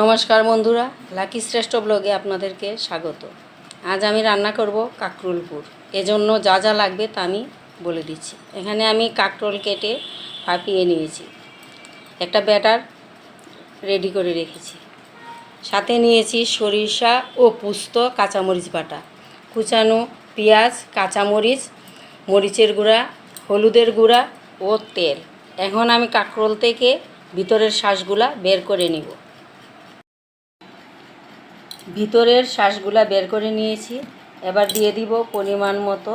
নমস্কার বন্ধুরা, লাকি শ্রেষ্ঠ ব্লগে আপনাদেরকে স্বাগত। আজ আমি রান্না করব কাকরুলপুর। এজন্য যা যা লাগবে তা আমি বলে দিচ্ছি। এখানে আমি কাকরোল কেটে ফাঁপিয়ে নিয়েছি। একটা ব্যাটার রেডি করে রেখেছি। সাথে নিয়েছি সরিষা ও পুস্ত কাঁচামরিচ বাটা। কুচানো পেঁয়াজ, কাঁচামরিচ, মরিচের গুঁড়া, হলুদের গুঁড়া ও তেল। এখন আমি কাকরোল থেকে ভিতরের শ্বাসগুলা বের করে নিব। ভিতরের শ্বাসগুলা বের করে নিয়েছি। এবার দিয়ে দিব পরিমাণ মতো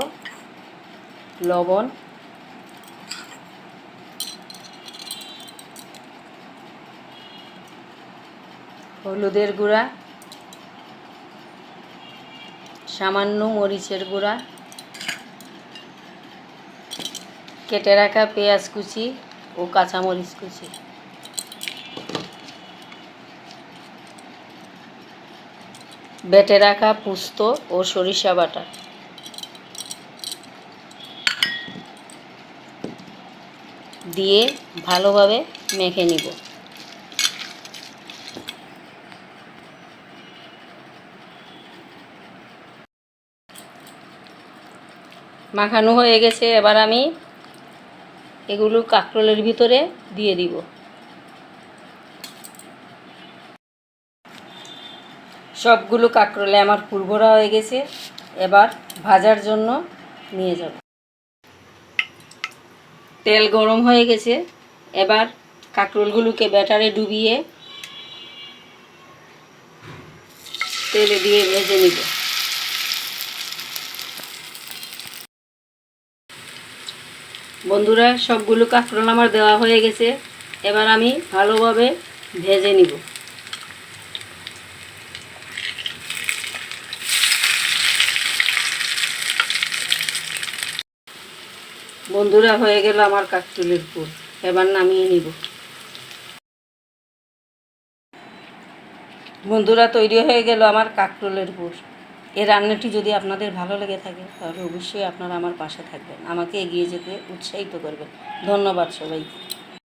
লবণ। হলুদের গুঁড়া। সামান্য মরিচের গুঁড়া। কেটে রাখা পেঁয়াজ কুচি ও কাঁচামরিচ কুচি। বেটে রাখা পুস্ত ও সরিষা বাটা। দিয়ে ভালোভাবে মেখে নিব। মাখানো হয়ে গেছে, এবার আমি এগুলো কাঁকরোলের ভিতরে দিয়ে দিব। সবগুলো কাঁকরোলে আমার পুরভরা হয়ে গেছে। এবার ভাজার জন্য নিয়ে যাব। তেল গরম হয়ে গেছে। এবার কাঁকরোলগুলোকে ব্যাটারে ডুবিয়ে তেলে দিয়ে ভেজে নিব। বন্ধুরা, সবগুলো কাঁকরোল আমার দেওয়া হয়ে গেছে। এবার আমি ভালোভাবে ভেজে নিব। বন্ধুরা হয়ে গেল আমার কাকতুলির ফুল এবার নামিয়ে নিব। বন্ধুরা, তৈরি হয়ে গেল আমার কাকরোলের পুর। এই রান্নাটি যদি আপনাদের ভালো লেগে থাকে, তাহলে অবশ্যই আপনারা আমার পাশে থাকবেন। আমাকে এগিয়ে যেতে উৎসাহিত করবেন। ধন্যবাদ সবাইকে।